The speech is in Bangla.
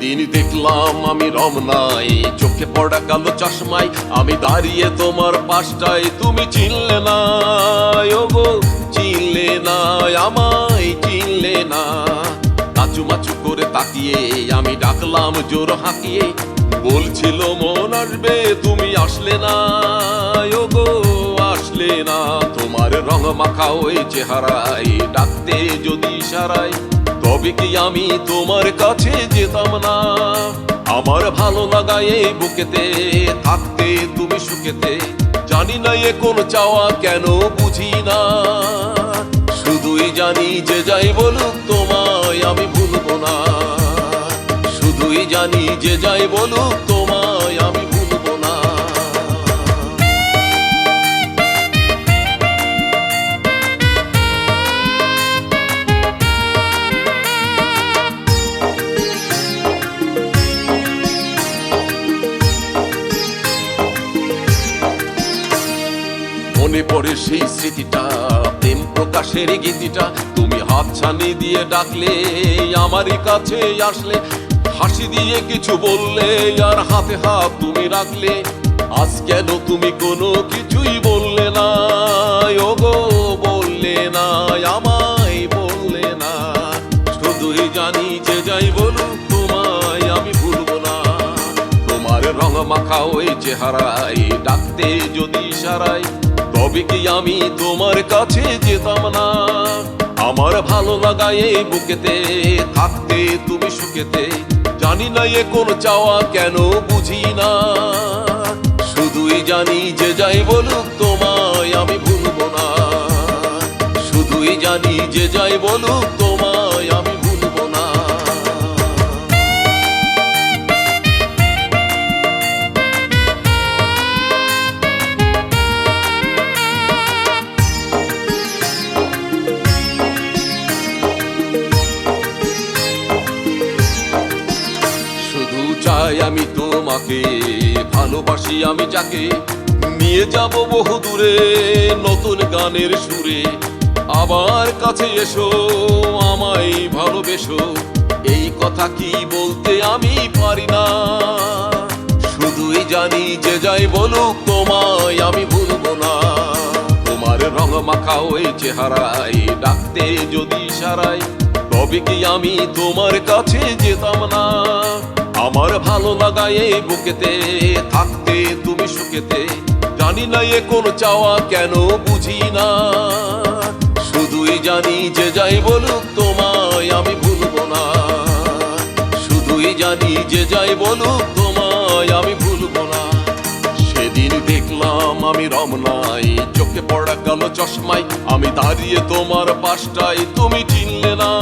সেদিন দেখলাম আমি রমনায়। চোখে পড়া কালো চশমায় আমি দাঁড়িয়ে তোমার পাশটায়। তুমি চিনলে না, ওগো, চিনলে না, আমায় চিনলে না। কাচু মাচু করে তাকিয়ে আমি ডাকলাম জোর হাঁকিয়ে। বলছিল, মন আসবে, তুমি আসলে না, ওগো, আসলে না। তোমার রং মাখা ওই চেহারায়, ডাকতে যদি ইশারায় তবে কি আমি তোমার কাছে যেতাম না? আমার ভালো লাগায় এই বুকেতে থাকতে তুমি সুখেতে। জানি না এ কোন চাওয়া, কেন বুঝি না। শুধুই জানি যে যাই বলুক, তোমায় আমি ভুলবো না। শুধুই জানি যে যাই বলুক তোমায় মনে পড়ে সেই স্মৃতিটা, প্রেম প্রকাশের গীতিটা। তুমি হাত ছানি দিয়ে ডাকলে, আমারই কাছে আসলে। হাসি দিয়ে কিছু বললে, আর হাতে হাত তুমি রাখলে। আজ কেন তুমি কোনো কিছুই বললে না? ওগো, বললে না, আমায় বললে না। শুধুই জানি যে যাই বলুক, তোমায় আমি ভুলবো না। তোমার রং মাখা ওই চেহারায়, ডাকতে যদি ইশারায় তবে কি আমি তোমার কাছে যেতাম না? আমার ভালো লাগায় এই বুকেতে থাকতে তুমি সুখেতে। জানি না এ কোন চাওয়া, কেন বুঝি না। শুধুই জানি যে যাই বলুক, তোমায় আমি ভুলবো না। শুধুই জানি যে যাই বলুক চাই আমি তোমাকে ভালোবাসি, আমি যাকে নিয়ে যাব বহু দূরে নতুন গানের সুরে। আবার কাছে এসো, আমায় ভালোবেসো, এই কথা কি বলতে আমি পারি না। শুধুই জানি যে যাই বলুক, তোমায় আমি ভুলবো না। তোমার রং মাখা ওই চেহারায়, ডাকতে যদি ইশারায় তবে কি আমি তোমার কাছে যেতাম না? আমার ভালো লাগায় এই বুকেতে, থাকতে তুমি সুখেতে। জানি না এ কোন চাওয়া, কেন বুঝি না। শুধুই জানি যে যাই বলুক, তোমায় আমি ভুলব না। শুধুই জানি যে যাই বলুক, তোমায় আমি ভুলব না। সেদিন দেখলাম আমি রমনায়, চোখে পড়া গেল চশমায়। আমি দাঁড়িয়ে তোমার পাশটায়, তুমি চিনলে না।